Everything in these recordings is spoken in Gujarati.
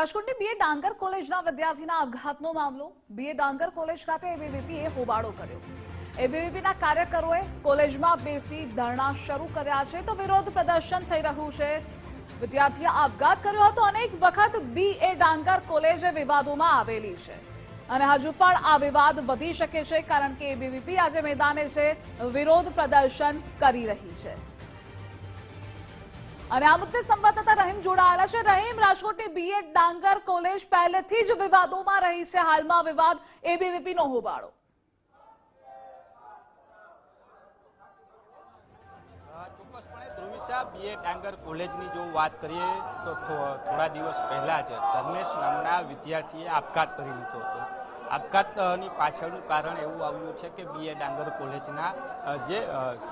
રાજકોટની બીએ ડાંગર કોલેજના વિદ્યાર્થીના આપઘાતનો મામલો. બીએ ડાંગર કોલેજ ખાતે એબીવીપીએ હોબાળો કર્યો. એબીવીપીના કાર્યકરોએ કોલેજમાં બેસી ધરણા શરૂ કર્યા છે તો વિરોધ પ્રદર્શન થઈ રહ્યું છે. વિદ્યાર્થીએ આપઘાત કર્યો હતો અનેક વખત બી એ ડાંગર કોલેજ વિવાદોમાં આવેલી છે. અને હજુ પણ આ વિવાદ વધી શકે છે કારણ કે એબીવીપી આજે મેદાને છે. વિરોધ પ્રદર્શન કરી રહી છે. અને આ મુદ્દે સંવાદદાતા રહીમ જોડાયેલા છે. રહીમ, રાજકોટની બીએડ ડાંગર કોલેજ પહેલેથી જ વિવાદોમાં રહી છે. હાલમાં વિવાદ એબીવીપી નો હોબાળો. ચોક્કસપણે બીએ ડાંગર કોલેજની જો વાત કરીએ તો થોડા દિવસ પહેલા જ ધર્મેશ નામના વિદ્યાર્થીએ આપઘાત કરી લીધો હતો. આપઘાતની પાછળનું કારણ એવું આવ્યું છે કે બીએ ડાંગર કોલેજના જે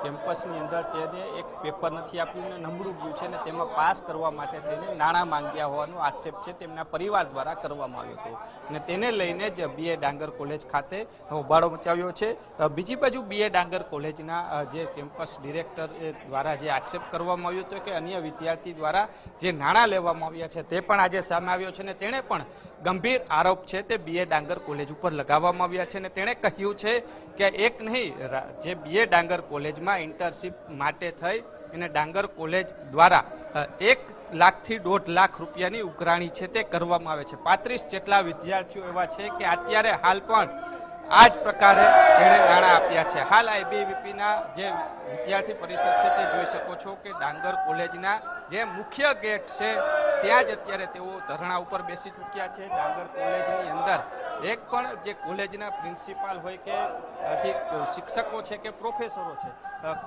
કેમ્પસની અંદર તેને એક પેપર નથી આપ્યું ને નબળું ગયું છે ને તેમાં પાસ કરવા માટે તેને નાણાં માંગ્યા હોવાનો આક્ષેપ છે, તેમના પરિવાર દ્વારા કરવામાં આવ્યો હતો. અને તેને લઈને જ બીએ ડાંગર કોલેજ ખાતે હોબાળો મચાવ્યો છે. બીજી બાજુ બીએ ડાંગર કોલેજના જે કેમ્પસ ડિરેક્ટર દ્વારા જે આક્ષેપ કરવામાં આવ્યો હતો કે અન્ય વિદ્યાર્થી દ્વારા જે નાણાં લેવામાં આવ્યા છે તે પણ આજે સામે આવ્યો છે અને તેણે પણ ગંભીર આરોપ છે તે બીએ ડાંગર કોલેજ ઉપર લગાવવામાં આવ્યા છે અને તેણે કહ્યું છે કે એક નહીં જે બીએ ડાંગર કોલેજમાં ઇન્ટર્નશીપ માટે થઈ અને ડાંગર કોલેજ દ્વારા એક લાખથી દોઢ લાખ રૂપિયાની ઉઘરાણી છે તે કરવામાં આવે છે. પાંત્રીસ જેટલા વિદ્યાર્થીઓ એવા છે કે અત્યારે હાલ પણ આ જ પ્રકારે તેણે નાણાં આપ્યા છે. હાલ આઈબીવીપીના જે વિદ્યાર્થી પરિષદ છે તે જોઈ શકો છો કે ડાંગર કોલેજના જે મુખ્ય ગેટ છે, ત્યાં જ અત્યારે તેઓ ધરણા ઉપર બેસી ચૂક્યા છે, ડાંગર કોલેજની અંદર. એક પણ જે કોલેજના પ્રિન્સિપાલ હોય કે હજી શિક્ષકો છે કે પ્રોફેસરો છે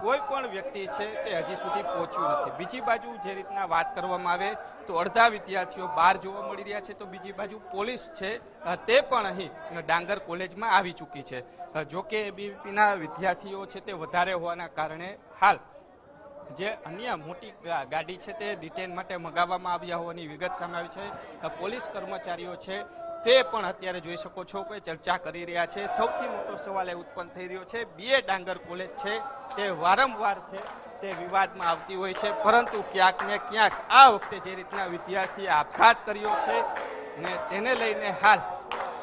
કોઈ પણ વ્યક્તિ છે તે હજી સુધી પહોંચ્યું નથી. બીજી બાજુ જે રીતના વાત કરવામાં આવે, તો અડધા વિદ્યાર્થીઓ બહાર જોવા મળી રહ્યા છે, તો બીજી બાજુ પોલીસ છે તે પણ અહીં ડાંગર કોલેજમાં આવી ચૂકી છે. જોકે એબીવીપીના વિદ્યાર્થીઓ છે તે વધારે હોવાના કારણે હાલ જે અન્ય મોટી ગાડી છે તે ડિટેન માટે મગાવવામાં આવ્યા હોવાની વિગત સામે આવી છે. પોલીસ કર્મચારીઓ છે તે પણ અત્યારે જોઈ શકો છો કે ચર્ચા કરી રહ્યા છે. સૌથી મોટો સવાલ એ ઉત્પન્ન થઈ રહ્યો છે. બીએ ડાંગર કોલેજ છે તે વારંવાર છે તે વિવાદમાં આવતી હોય છે. પરંતુ ક્યાંક ને ક્યાંક આ વખતે જે રીતના વિદ્યાર્થીએ આપઘાત કર્યો છે ને તેને લઈને હાલ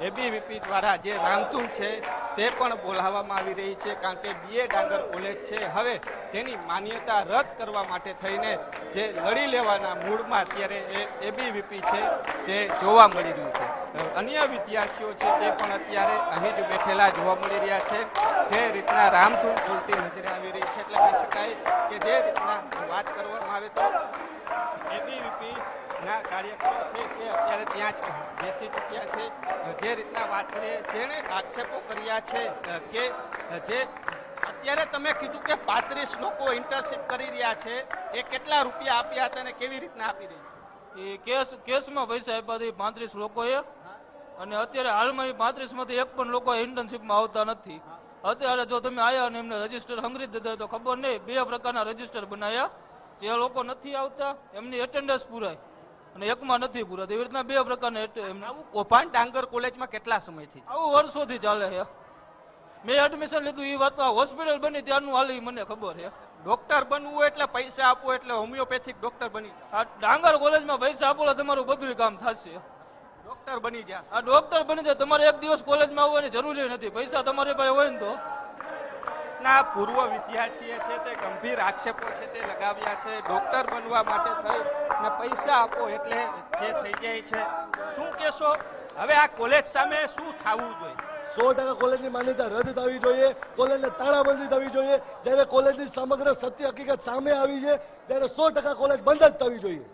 એબીવીપી દ્વારા જે રામધૂન છે તે પણ બોલાવવામાં આવી રહી છે, કારણ કે બીએ ડાંગર કોલેજ છે. હવે તેની માન્યતા રદ કરવા માટે થઈને જે લડી લેવાના મૂડમાં અત્યારે એ એબીવીપી છે, તે જોવા મળી રહ્યું છે. અન્ય વિદ્યાર્થીઓ છે, તે પણ અત્યારે અહીં જ બેઠેલા જોવા મળી રહ્યા છે. જે રીતના રામધૂન બોલતી નજરે આવી રહી છે, એટલે કહી શકાય કે જે રીતના વાત કરવામાં આવે તો એબીવીપી ના કાર્યકરો છે તે અત્યારે ત્યાં બેસી ચૂક્યા છે. જે રીતના વાત કરીએ, જેણે આક્ષેપો કર્યા છે કે જે અત્યારે તમે કીધું કે પાંત્રીસ લોકો ઇન્ટર્નશીપ કરી રહ્યા છે, એ કેટલા રૂપિયા આપ્યા હતા અને કેવી રીતના આપી રહી એ કેસ, કેસમાં પૈસા આપ્યા હતા પાંત્રીસ લોકોએ અને અત્યારે હાલમાં એ પાંત્રીસમાંથી એક પણ લોકો ઇન્ટર્નશીપમાં આવતા નથી. અત્યારે જો તમે આવ્યા અને એમને રજિસ્ટર હંગરી દીધા તો ખબર નહીં, બે પ્રકારના રજિસ્ટર બનાવ્યા જે લોકો નથી આવતા, એમની એટેન્ડન્સ પૂરાય. અને એકમાં નથી પૂરા. એવી રીતના બે પ્રકારના આવું કૌભાંડ ડાંગર કોલેજમાં કેટલા સમયથી? આવું વર્ષોથી ચાલે છે. મેં એડમિશન લીધું એ વાત હોસ્પિટલ બની ત્યારનું હાલ મને ખબર છે. ડોક્ટર બનવું હોય એટલે પૈસા આપો એટલે હોમિયોપેથિક ડોક્ટર બની આ ડાંગર કોલેજમાં પૈસા આપો એટલે તમારું બધું કામ થશે. ડોક્ટર બની જાય. આ ડોક્ટર બની જાય તમારે એક દિવસ કોલેજમાં આવવાની જરૂરી નથી. પૈસા તમારી પાસે હોય ને તો. ના પૂર્વ વિદ્યાર્થીએ છે તે ગંભીર આક્ષેપો છે તે લગાવ્યા છે. ડોક્ટર બનવા માટે થઈ ને પૈસા આપો એટલે જે થઈ જાય છે. શું કહેશો? હવે આ કોલેજ સામે શું થવું જોઈએ? સો ટકા કોલેજની માન્યતા રદ થવી જોઈએ. કોલેજને તાળાબંધી થવી જોઈએ. જ્યારે કોલેજની સમગ્ર સત્ય હકીકત સામે આવી છે ત્યારે સો ટકા કોલેજ બંધ જ થવી જોઈએ.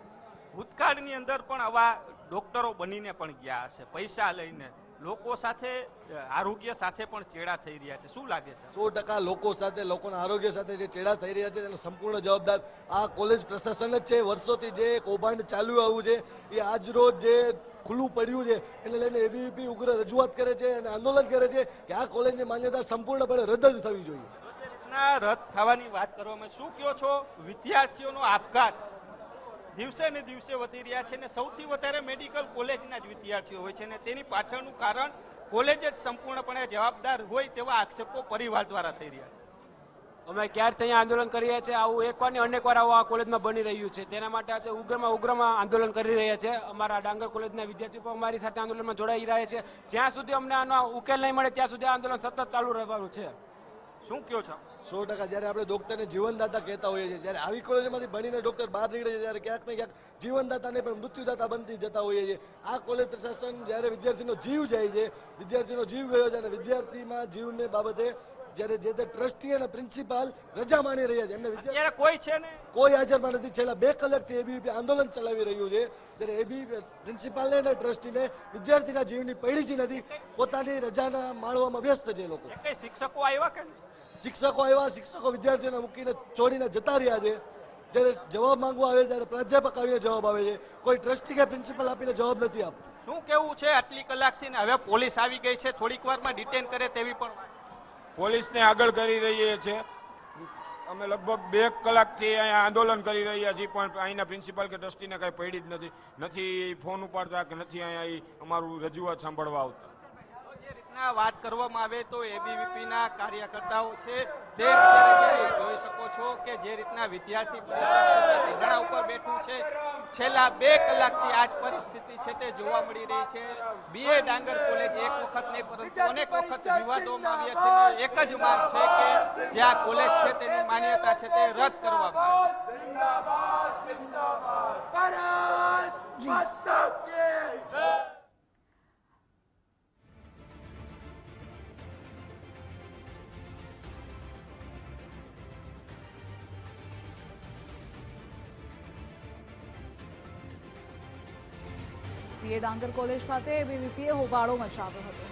ભૂતકાળની અંદર પણ આવા ડોક્ટરો બનીને પણ ગયા હશે પૈસા લઈને. લોકો સાથે આરોગ્ય સાથે પણ ચેડા થઈ રહ્યા છે. શું લાગે છે? સો ટકા લોકો સાથે લોકોના આરોગ્ય સાથે જે ચેડા થઈ રહ્યા છે તેનો સંપૂર્ણ જવાબદાર આ કોલેજ પ્રશાસન જ છે. વર્ષોથી જે કૌભાંડ ચાલ્યું આવ્યું છે એ આજ રોજ જે ખુલ્લું પડ્યું છે એને લઈને એબીવીપી ઉગ્ર રજૂઆત કરે છે અને આંદોલન કરે છે કે આ કોલેજની માન્યતા સંપૂર્ણપણે રદ જ થવી જોઈએ. રદ થવાની વાત કરવામાં શું કહો છો? વિદ્યાર્થીઓનો આપઘાત. દિવસે ને દિવસે વધી રહ્યા છે ને સૌથી વધારે મેડિકલ કોલેજના જ વિદ્યાર્થીઓ હોય છે ને તેની પાછળનું કારણ કોલેજ જ સંપૂર્ણપણે જવાબદાર હોય તેવા આક્ષેપો પરિવાર દ્વારા થઈ રહ્યા છે. અમે ક્યારથી અહીંયા આંદોલન કરી રહ્યા છીએ આવું એકવાર ને અનેક વાર આવું આ કોલેજમાં બની રહ્યું છે. તેના માટે આજે ઉગ્રમાં ઉગ્રમાં આંદોલન કરી રહ્યા છે. અમારા ડાંગર કોલેજના વિદ્યાર્થીઓ પણ અમારી સાથે આંદોલનમાં જોડાઈ રહ્યા છે. જ્યાં સુધી અમને આનો ઉકેલ નહીં મળે, ત્યાં સુધી આંદોલન સતત ચાલુ રહેવાનું છે. શું કયો છો? સો ટકા જ્યારે આપણે ડૉક્ટરને જીવનદાતા કહેતા હોઈએ છીએ જ્યારે આવી કોલેજમાંથી ભણીને ડૉક્ટર બહાર નીકળે છે ત્યારે ક્યાંક ને ક્યાંક જીવનદાતા નહીં પણ મૃત્યુદાતા બનતી જતા હોઈએ છીએ. આ કોલેજ પ્રશાસન જ્યારે વિદ્યાર્થીનો જીવ જાય છે વિદ્યાર્થીનો જીવ ગયો છે અને વિદ્યાર્થીમાં જીવને બાબતે જ્યારે જે તે ટ્રસ્ટી અને પ્રિન્સિપાલ રજા માણી રહ્યા છે એમને વિદ્યાર્થી કોઈ છે ને? કોઈ હાજરમાં નથી. છેલ્લા બે કલાકથી એબીવીપી આંદોલન ચલાવી રહ્યું છે. ત્યારે એબી પ્રિન્સિપાલને અને ટ્રસ્ટીને વિદ્યાર્થીના જીવની પડી જ નથી પોતાની રજાના માણવામાં વ્યસ્ત છે લોકો. શિક્ષકો આવ્યા કે? શિક્ષકો આવ્યા શિક્ષકો વિદ્યાર્થીઓને મૂકીને છોડીને જતા રહ્યા છે. જ્યારે જવાબ માંગવા આવે ત્યારે પ્રાધ્યાપક આવીને જવાબ આવે છે. કોઈ ટ્રસ્ટી કે પ્રિન્સિપલ આપીને જવાબ નથી આપતો. શું કેવું છે આટલી કલાકથી ને હવે પોલીસ આવી ગઈ છે? થોડીક વારમાં ડિટેન કરે તેવી પણ પોલીસને આગળ કરી રહીએ છીએ અમે લગભગ બે કલાકથી અહીંયા આંદોલન કરી રહ્યા છીએ પણ અહીંના પ્રિન્સિપાલ કે ટ્રસ્ટીને કાંઈ પડી જ નથી. નથી ફોન ઉપાડતા કે નથી અહીંયા અમારું રજૂઆત સાંભળવા આવતા. રીતના વાત કરવામાં આવે તો એબીવીપી ના કાર્યકર્તાઓ છે તે જોઈ શકો છો કે જે રીતના વિદ્યાર્થી પરિષદ છે ધરણા ઉપર બેઠું છે. છેલ્લા બે કલાકથી આ જ પરિસ્થિતિ છે તે જોવા મળી રહી છે. બીએ ડાંગર કોલેજ એક વખત નહીં પરંતુ અનેક વખત વિવાદોમાં આવ્યા છે એક જ માંગ છે કે જે આ કોલેજ છે તેની માન્યતા છે તે રદ કરવામાં આવે. પીએ ડાંગર કોલેજ ખાતે એબીવીપીએ હોબાળો મચાવ્યો હતો.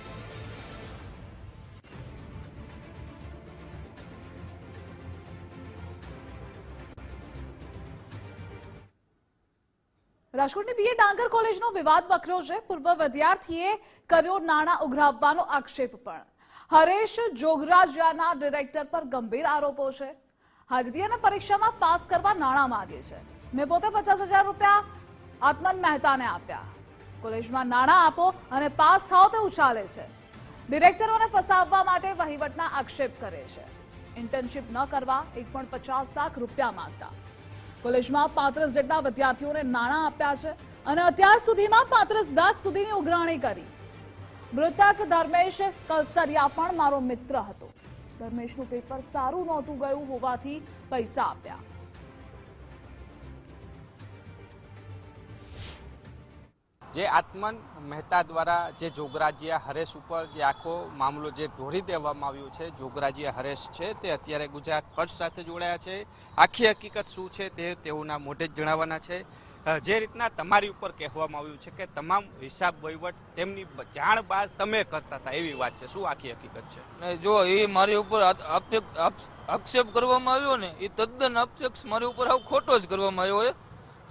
રાજકોટની બીએ ડાંગર કોલેજનો વિવાદ વકર્યો છે. પૂર્વ વિદ્યાર્થીએ કર્યો નાણાં ઉઘરાવવાનો આક્ષેપ પણ. હરેશ જોગરાજિયાના ડિરેક્ટર પર ગંભીર આરોપો છે. હાજરી અને પરીક્ષામાં પાસ કરવા નાણાં માગે છે. મેં પોતે પચાસ હજાર રૂપિયા આત્મન મહેતાને આપ્યા. કોલેજમાં નાણાં આપો અને પાસ થાઓ તેવું ચાલે છે. ડિરેક્ટરોને ફસાવવા માટે વહીવટના આક્ષેપ કરે છે. ઇન્ટર્નશીપ ન કરવા એક પણ પચાસ લાખ રૂપિયા માંગતા. કોલેજમાં પાંત્રીસ જેટલા વિદ્યાર્થીઓને નાણાં આપ્યા છે અને અત્યાર સુધીમાં પાંત્રીસ લાખ સુધીની ઉઘરાણી કરી. મૃતક ધર્મેશ કલસરિયા પણ મારો મિત્ર હતો. ધર્મેશનું પેપર સારું નહોતું ગયું હોવાથી પૈસા આપ્યા. જે આત્મન મહેતા દ્વારા જે જોગરાજીયા હરેશ ઉપર જે આખો મામલો જે ઢોરી દેવામાં આવ્યો છે, જોગરાજીયા હરેશ છે, તે અત્યારે ગુજરાત ફર્સ્ટ સાથે જોડાયા છે. આખી હકીકત શું છે તે તેઓના મોઢે જ જણાવવાના છે. જે રીતના તમારી ઉપર કહેવામાં આવ્યું છે કે તમામ હિસાબ વહીવટ તેમની જાણ બાદ તમે કરતા હતા, એવી વાત છે. શું આખી હકીકત છે? ને જો એ મારી ઉપર આક્ષેપ કરવામાં આવ્યો ને, એ તદ્દન આક્ષેપ મારી ઉપર આવું ખોટો જ કરવામાં આવ્યો હોય.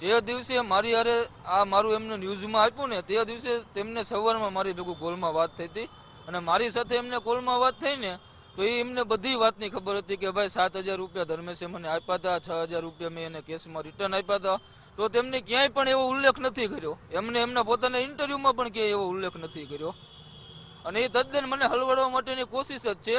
જે દિવસે મારી હારે આ મારું એમને ન્યૂઝમાં આપ્યું ને તે દિવસે તેમને સવારમાં મારી ભેગું કોલમાં વાત થઈ હતી. અને મારી સાથે એમને કોલમાં વાત થઈ ને તો એ એમને બધી વાતની ખબર હતી કે ભાઈ સાત હજાર રૂપિયા ધર્મેશે મને આપ્યા હતા, છ હજાર રૂપિયા મેં એને કેસમાં રિટર્ન આપ્યા હતા. તો તેમને ક્યાંય પણ એવો ઉલ્લેખ નથી કર્યો. એમને એમના પોતાના ઇન્ટરવ્યુમાં પણ ક્યાંય એવો ઉલ્લેખ નથી કર્યો. અને એ તદ્દન મને હલવાડવા માટેની કોશિશ જ છે.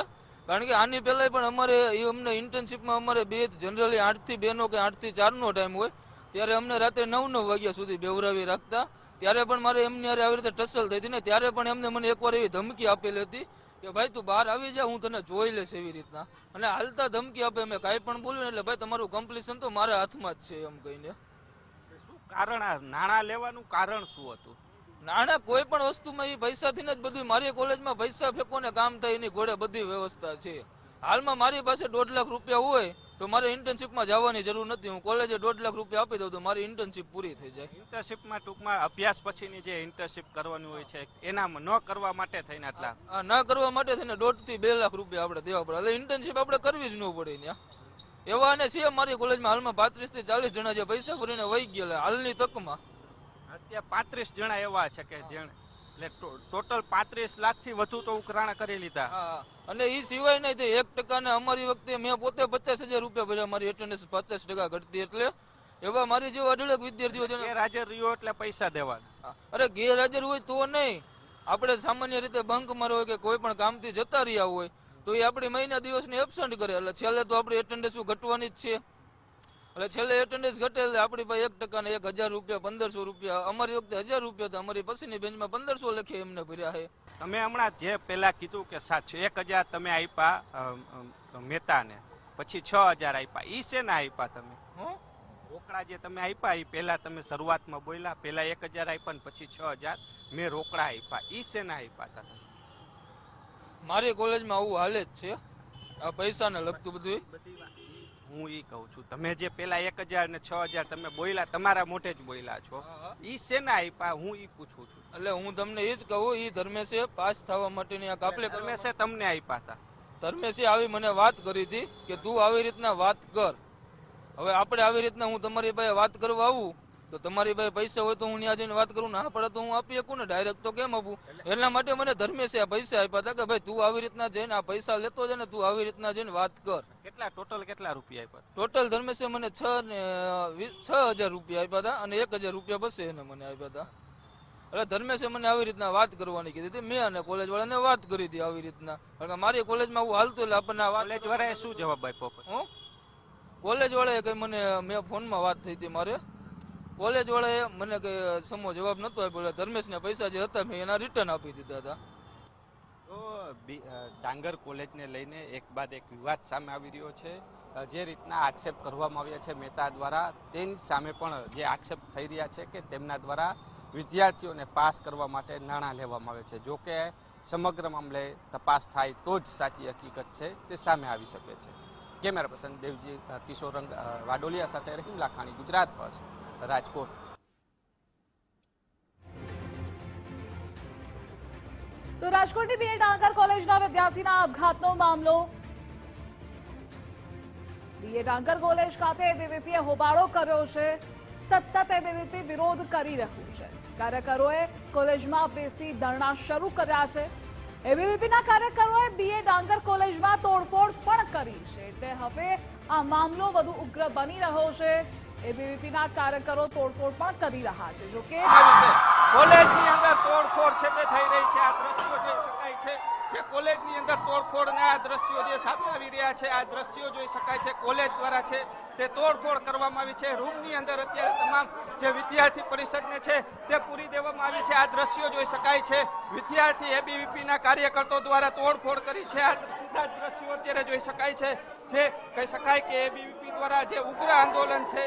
કારણ કે આની પહેલાં પણ અમારે એ અમને ઇન્ટર્નશીપમાં અમારે બે જનરલી આઠથી બેનો કે આઠથી ચારનો ટાઈમ હોય. ત્યારે અમને રાત્રે નવ નવ વાગ્યા સુધી બેવરાવી રાખતા. ત્યારે પણ મારે એમની અરે આવી રીતે ટસલ થઈ હતી ને ત્યારે પણ એમને મને એકવાર એવી ધમકી આપેલી હતી કે ભાઈ તું બહાર આવી જા હું તને જોઈ લઈશ એવી રીતના. અને હાલતા ધમકી આપે મેં કાંઈ પણ બોલ્યું એટલે ભાઈ તમારું કમ્પ્લીશન તો મારા હાથમાં જ છે એમ કહીને. શું કારણ આ નાણાં લેવાનું કારણ શું હતું? નાણાં કોઈ પણ વસ્તુમાં એ પૈસાથી જ બધું. મારી કોલેજમાં પૈસા ફેંકો ને કામ થાય એની ઘોડે બધી વ્યવસ્થા છે. હાલમાં મારી પાસે દોઢ લાખ રૂપિયા હોય તો મારે ઇન્ટર્નશીપમાં જવાની જરૂર નથી. હું કોલેજે દોઢ લાખ રૂપિયા આપી દઉં તો મારી ઇન્ટર્નશીપ પૂરી થઈ જાય. ઇન્ટર્નશીપમાં ટૂંકમાં અભ્યાસ પછીની જે ઇન્ટર્નશીપ કરવાની હોય છે એનામાં ન કરવા માટે થઈને આટલા. ન કરવા માટે થઈને દોઢથી બે લાખ રૂપિયા આપણે દેવા પડે. એટલે ઇન્ટર્નશીપ આપણે કરવી જ ન પડે ત્યાં એવા અને છે મારી કોલેજમાં હાલમાં પાંત્રીસથી ચાલીસ જણા જે પૈસા ભરીને વહી ગયેલા હાલની તકમાં. અત્યારે પાંત્રીસ જણા એવા છે કે જેણે એટલે ટોટલ પાંત્રીસ લાખથી વધુ તો ઉઘરાણા કરી લીધા. અને એ સિવાય નહીં તે એક ટકા ને અમારી વખતે મેં પોતે પચાસ હજાર રૂપિયા ભર્યા મારી એટેન્ડન્સ પચાસ ટકા ઘટતી એટલે એવા મારી જેવા અઢળક વિદ્યાર્થીઓ છે ગેરહાજર રહ્યો એટલે પૈસા દેવાના. અરે ગેરહાજર હોય તો નહીં. આપણે સામાન્ય રીતે બંક મારો હોય કે કોઈ પણ કામથી જતા રહ્યા હોય તો એ આપણી મહિના દિવસની એબસન્ટ કરે. એટલે છેલ્લે તો આપણી એટેન્ડન્સ ઘટવાની જ છે. એટલે છેલ્લે એટેન્ડન્સ ઘટે આપણી પાસે એક ટકા ને એક હજાર રૂપિયા પંદરસો રૂપિયા. અમારી વખતે હજાર રૂપિયા તો અમારી પછીની બેન્ચમાં પંદરસો લખી એમને ભર્યા છે. તમે હમણાં જે પહેલાં કીધું કે સાતસો એક હજાર તમે આપ્યા મહેતાને. પછી છ હજાર આપ્યા ઈ શેના આપ્યા તમે? હં? રોકડા જે તમે આપ્યા એ પહેલાં તમે શરૂઆતમાં બોલ્યા પહેલાં એક હજાર આપ્યા ને પછી છ હજાર. મેં રોકડા આપ્યા ઈ શેના આપ્યા હતા તમે? મારી કોલેજમાં આવું હાલે જ છે. આ પૈસાને લગતું બધું હું એ કહું છું તમે જે પેલા એક હજાર ને છ હજાર તમે બોલ્યા તમારા મોઢે જ બોલ્યા છો. ઈ શેના આપ્યા હું ઈ પૂછું છું. એટલે હું તમને એ જ કહું એ ધર્મેશે પાસ થવા માટેની આ કાપલે ધર્મેશે તમને આપ્યા હતા. ધર્મેશે આવી મને વાત કરી હતી કે તું આવી રીતના વાત કર. હવે આપણે આવી રીતના હું તમારી પાસે વાત કરવા આવું તો તમારી ભાઈ પૈસા હોય તો હું ત્યાં જઈને વાત કરું. ના પડે તો હું આપી શકું ને? ડાયરેક્ટ તો કેમ આપું? એના માટે મને ધર્મેશે આ પૈસા આપ્યા હતા કે ભાઈ તું આવી રીતના જઈને આ પૈસા લેતો છે ને તું આવી રીતના જઈને વાત કર. કેટલા ટોટલ કેટલા રૂપિયા આપ્યા? ટોટલ ધર્મેશે મને છ ને છ હજાર રૂપિયા આપ્યા હતા અને એક હજાર રૂપિયા બસે એને મને આપ્યા હતા. એટલે ધર્મેશે મને આવી રીતના વાત કરવાની કીધી હતી. મેં અને કોલેજ વાળાને વાત કરી હતી આવી રીતના. કારણ કે મારી કોલેજમાં હું હાલતું એટલે આપણને કોલેજ વાળાએ શું જવાબ આપ્યો? હું? કોલેજ વાળાએ કઈ મને મેં ફોનમાં વાત થઈ હતી મારે. કોલેજ વાળાએ મને કઈ સમો જવાબ નતો આપ્યો, એટલે ધર્મેશને પૈસા જે હતા મેં એના રિટર્ન આપી દીધા હતા. તો ડાંગર કોલેજને લઈને એક બાદ એક વિવાદ સામે આવી રહ્યો છે. જે રીતના આક્ષેપ કરવામાં આવ્યા છે મહેતા દ્વારા, તેની સામે પણ જે આક્ષેપ થઈ રહ્યા છે કે તેમના દ્વારા વિદ્યાર્થીઓને પાસ કરવા માટે નાણાં લેવામાં આવે છે. જો કે સમગ્ર મામલે તપાસ થાય તો જ સાચી હકીકત છે, તે સામે આવી શકે છે. કેમેરા પર્સન દેવજી કિશોર વાડોલિયા સાથે રહીમ લાખાણી, ગુજરાત ફર્સ્ટ રાજકોટ. તો રાજકોટની બીએ ડાંગર કોલેજના વિદ્યાર્થીના આપઘાતનો મામલો. બીએ ડાંગર કોલેજ ખાતે એબીવીપીએ હોબાળો કર્યો છે. સતત એબીવીપી વિરોધ કરી રહ્યું છે. કાર્યકરોએ કોલેજમાં બેસી ધરણા શરૂ કર્યા છે. એબીવીપીના કાર્યકરોએ બીએ ડાંગર કોલેજમાં તોડફોડ પણ કરી છે. એટલે હવે આ મામલો વધુ ઉગ્ર બની રહ્યો છે. એબીવીપીના કાર્યકરો તોડફોડ પણ કરી રહ્યા છે. જોકે કોલેજની અંદર તોડફોડ છે તે થઈ રહી છે. આ દ્રશ્યો જોઈ શકાય છે. જે કોલેજની અંદર તોડફોડના આ દ્રશ્યો જે સામે આવી રહ્યા છે, આ દ્રશ્યો જોઈ શકાય છે, કોલેજ દ્વારા છે, તે તોડફોડ કરવામાં આવી છે. રૂમની અંદર અત્યારે તમામ જે વિદ્યાર્થી પરિષદને છે, તે પૂરી દેવામાં આવી છે. આ દ્રશ્યો જોઈ શકાય છે. વિદ્યાર્થી એબીવીપીના કાર્યકર્તાઓ દ્વારા તોડફોડ કરી છે. આ સીધા દ્રશ્યો અત્યારે જોઈ શકાય છે. જે કહી શકાય કે એબીવીપી દ્વારા જે ઉગ્ર આંદોલન છે,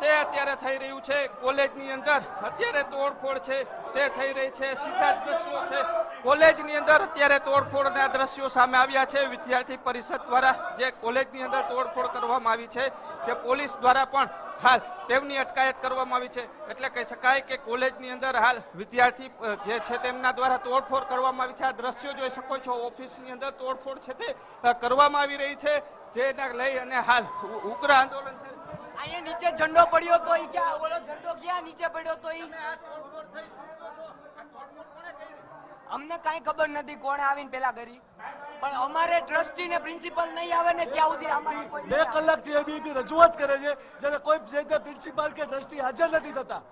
તે અત્યારે થઈ રહ્યું છે. કોલેજની અંદર અત્યારે તોડફોડ છે, તે થઈ રહી છે. સીધા દ્રશ્યો છે. કોલેજની અંદર અત્યારે તોડફોડના દ્રશ્યો સામે આવ્યા છે. વિદ્યાર્થી પરિષદ દ્વારા જે કોલેજની અંદર તોડફોડ કરવામાં આવી છે જે પોલીસ દ્વારા પણ હાલ તેમની અટકાયત કરવામાં આવી છે. એટલે કહી શકાય કે કોલેજની અંદર હાલ વિદ્યાર્થી જે છે તેમના દ્વારા તોડફોડ કરવામાં આવી છે. આ દ્રશ્યો જોઈ શકો છો ઓફિસની અંદર તોડફોડ છે તે કરવામાં આવી રહી છે. જેને લઈ અને હાલ ઉગ્ર આંદોલન છે. અહીંયા નીચે ઝંડો પડ્યો તો ઈ ક્યાં? ઓલો ઝંડો ક્યાં નીચે પડ્યો તો ઈ? અમને કાંઈ ખબર નથી કોણે આવીને પેલા કરી. પણ અમારે ટ્રસ્ટી ને પ્રિન્સિપલ નહીં આવે ને ત્યાં સુધી અમારે બે કલાકથી એબીપી રજૂઆત કરે છે જ્યારે કોઈ જે તે પ્રિન્સિપાલ કે ટ્રસ્ટી હાજર નથી થતા.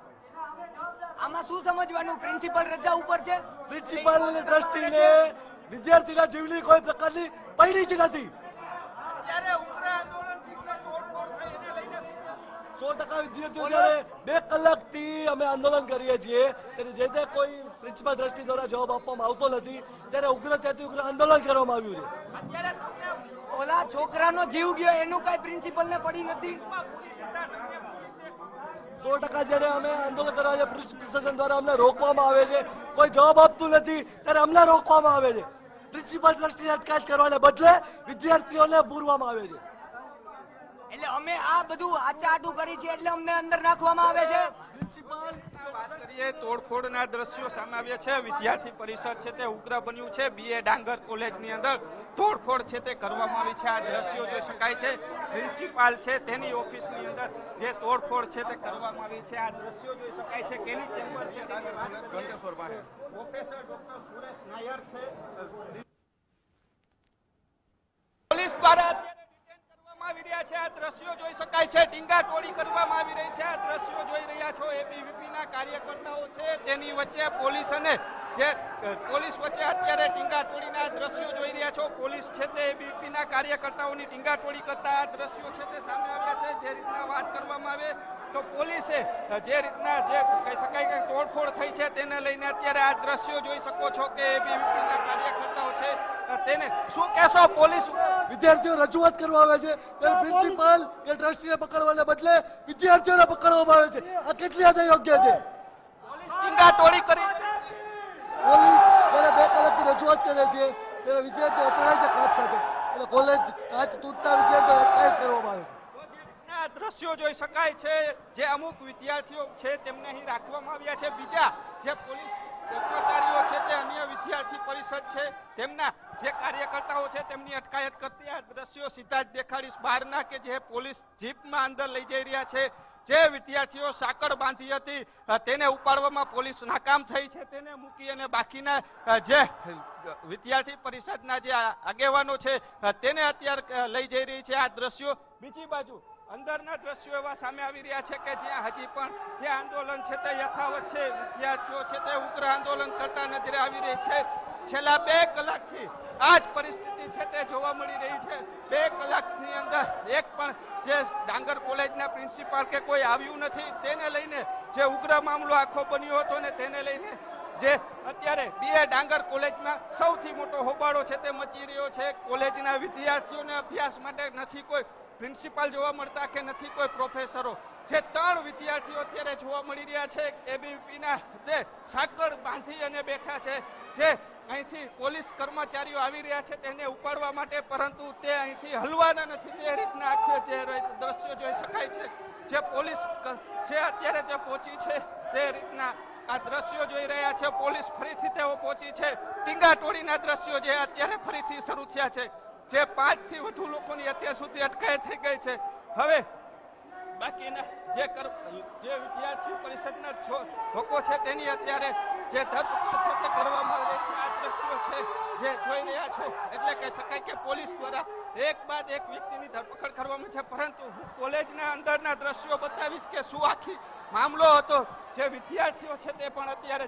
આમાં શું સમજવાનું? પ્રિન્સિપલ રજા ઉપર છે? પ્રિન્સિપલ અને ટ્રસ્ટીને વિદ્યાર્થીના જીવની કોઈ પ્રકારની પહેલી જ નથી. સો ટકા વિદ્યાર્થીઓ જ્યારે બે કલાકથી અમે આંદોલન કરીએ છીએ ત્યારે જે તે કોઈ પ્રિન્સિપલ દ્રષ્ટિ દ્વારા જવાબ આપવામાં આવતો નથી ત્યારે ઉગ્ર ત્યાંથી ઉગ્ર આંદોલન કરવામાં આવ્યું છે. ઓલા છોકરાનો જીવ ગયો એનું કઈ પ્રિન્સિપલ ને પડી નથી. સો ટકા જ્યારે અમે આંદોલન કરવા છે પ્રશાસન દ્વારા અમને રોકવામાં આવે છે કોઈ જવાબ આપતું નથી ત્યારે અમને રોકવામાં આવે છે. પ્રિન્સિપલ દ્રષ્ટિ અટકાયત કરવાને બદલે વિદ્યાર્થીઓને પૂરવામાં આવે છે. એટલે અમે આ બધું આચાટું કરી છે એટલે અમને અંદર નાખવામાં આવે છે. પ્રિન્સિપાલ વાત તોડફોડના દ્રશ્યો સામે આવ્યા છે. વિદ્યાર્થી પરિષદ છે તે ઉગ્ર બન્યું છે. બીએ ડાંગર કોલેજની અંદર તોડફોડ છે તે કરવામાં આવી છે. આ દ્રશ્યો જોઈ શકાય છે. પ્રિન્સિપાલ છે તેની ઓફિસની અંદર જે તોડફોડ છે તે કરવામાં આવી છે. આ દ્રશ્યો જોઈ શકાય છે. કેની ચેમ્બર છે. પ્રોફેસર ડોક્ટર સુરેશ નાયર છે પોલીસ દ્વારા અત્યારે detain કરવામાં આવી રહ્યા છે આ દ્રશ્યો જોઈ શકાય છે. ટીંગા ટોળી કરવામાં આવી રહી છે. આ દ્રશ્યો જોઈ રહ્યા છો એબીવીપી ના કાર્યકર્તાઓ છે. તેની વચ્ચે પોલીસ અને જે પોલીસ વચ્ચે અત્યારે ટીંગા ટીંગાટોળીના દ્રશ્યો જોઈ રહ્યા છો. પોલીસ છે તે એબીવીપીના કાર્યકર્તાઓની ટીંગા ટોળી કરતા આ દ્રશ્યો છે તે સામે આવ્યા છે. જે રીતના વાત કરવામાં આવે તો પોલીસે જે રીતના જે કહી શકાય કે તોડફોડ થઈ છે તેને લઈને અત્યારે આ દ્રશ્યો જોઈ શકો છો કે એબીવીપીના કાર્યકર્તાઓ છે તેને શું કહેશો પોલીસ? વિદ્યાર્થીઓ રજૂઆત કરવા આવે છે ત્યારે પ્રિન્સિપાલ કે ટ્રસ્ટીને પકડવાને બદલે વિદ્યાર્થીઓને પકડવામાં આવે છે. આ કેટલી હદે યોગ્ય છે? પોલીસ ટીંગાટોળી કરી. પોલીસ જ્યારે બે કલાકની રજૂઆત કરે છે ત્યારે વિદ્યાર્થીઓ અથડાય છે કાચ સાથે. એટલે કોલેજ કાચ તૂટતા વિદ્યાર્થીઓ અટકાયત કરવામાં આવે છે. આ દ્રશ્યો જોઈ શકાય છે જે અમુક વિદ્યાર્થીઓ છે તેમને અહીં રાખવામાં આવ્યા છે. બીજા જે પોલીસ કર્મચારીઓ છે તે અન્ય વિદ્યાર્થી પરિષદ છે, તેમના જે કાર્યકર્તાઓ છે તેમની અટકાયત કરતી આ દ્રશ્યો સીધા જ દેખાડીશ. બહારના કે જે પોલીસ જીપમાં અંદર લઈ જઈ રહ્યા છે, જે વિદ્યાર્થીઓ સાંકળ બાંધી હતી તેને ઉપાડવામાં પોલીસ નાકામ થઈ છે, તેને મૂકી અને બાકીના જે વિદ્યાર્થી પરિષદના જે આગેવાનો છે તેને અત્યારે લઈ જઈ રહી છે આ દ્રશ્યો. બીજી બાજુ અંદરના દ્રશ્યો એવા સામે આવી રહ્યા છે કે જ્યાં હજી પણ જે આંદોલન છે તે યથાવત છે. વિદ્યાર્થીઓ છે તે ઉગ્ર આંદોલન કરતા નજરે આવી રહી છે. છેલ્લા બે કલાકથી આ જ પરિસ્થિતિ છે તે જોવા મળી રહી છે. બે કલાકની અંદર એક પણ જે ડાંગર કોલેજના પ્રિન્સિપાલ કે કોઈ આવ્યું નથી, તેને લઈને જે ઉગ્ર મામલો આખો બન્યો હતો ને તેને લઈને જે અત્યારે બીએ ડાંગર કોલેજમાં સૌથી મોટો હોબાળો છે તે મચી રહ્યો છે. કોલેજના વિદ્યાર્થીઓને અભ્યાસ માટે નથી કોઈ પ્રિન્સિપાલ જોવા મળતા કે નથી કોઈ પ્રોફેસરો. જે ત્રણ વિદ્યાર્થીઓ અત્યારે જોવા મળી રહ્યા છે એબીપીના તે સાંકળ બાંધી અને બેઠા છે. જે અહીંથી પોલીસ કર્મચારીઓ આવી રહ્યા છે તેને ઉપાડવા માટે, પરંતુ તે અહીંથી હલવાના નથી. તે રીતના આખે જે દ્રશ્યો જોઈ શકાય છે. જે પોલીસ જે અત્યારે જે પહોંચી છે, તે રીતના આ દ્રશ્યો જોઈ રહ્યા છે. પોલીસ ફરીથી તેઓ પહોંચી છે. ટીંગા ટોળીના દ્રશ્યો જે અત્યારે ફરીથી શરૂ થયા છે. જે પાંચથી વધુ લોકોની અત્યાર સુધી અટકાયત થઈ ગઈ છે. હવે બાકીના જે કર જે વિદ્યાર્થી પરિષદના લોકો છે તેની અત્યારે જે ધરપકડ છે તે કરવામાં આવે છે. આ દ્રશ્યો છે જે જોઈ રહ્યા છો. એટલે કહી શકાય કે પોલીસ દ્વારા એક બાદ એક વ્યક્તિની ધરપકડ કરવામાં છે. પરંતુ હું કોલેજના અંદરના દ્રશ્યો બતાવીશ કે શું આખી મામલો હતો. જે વિદ્યાર્થીઓ છે તે પણ અત્યારે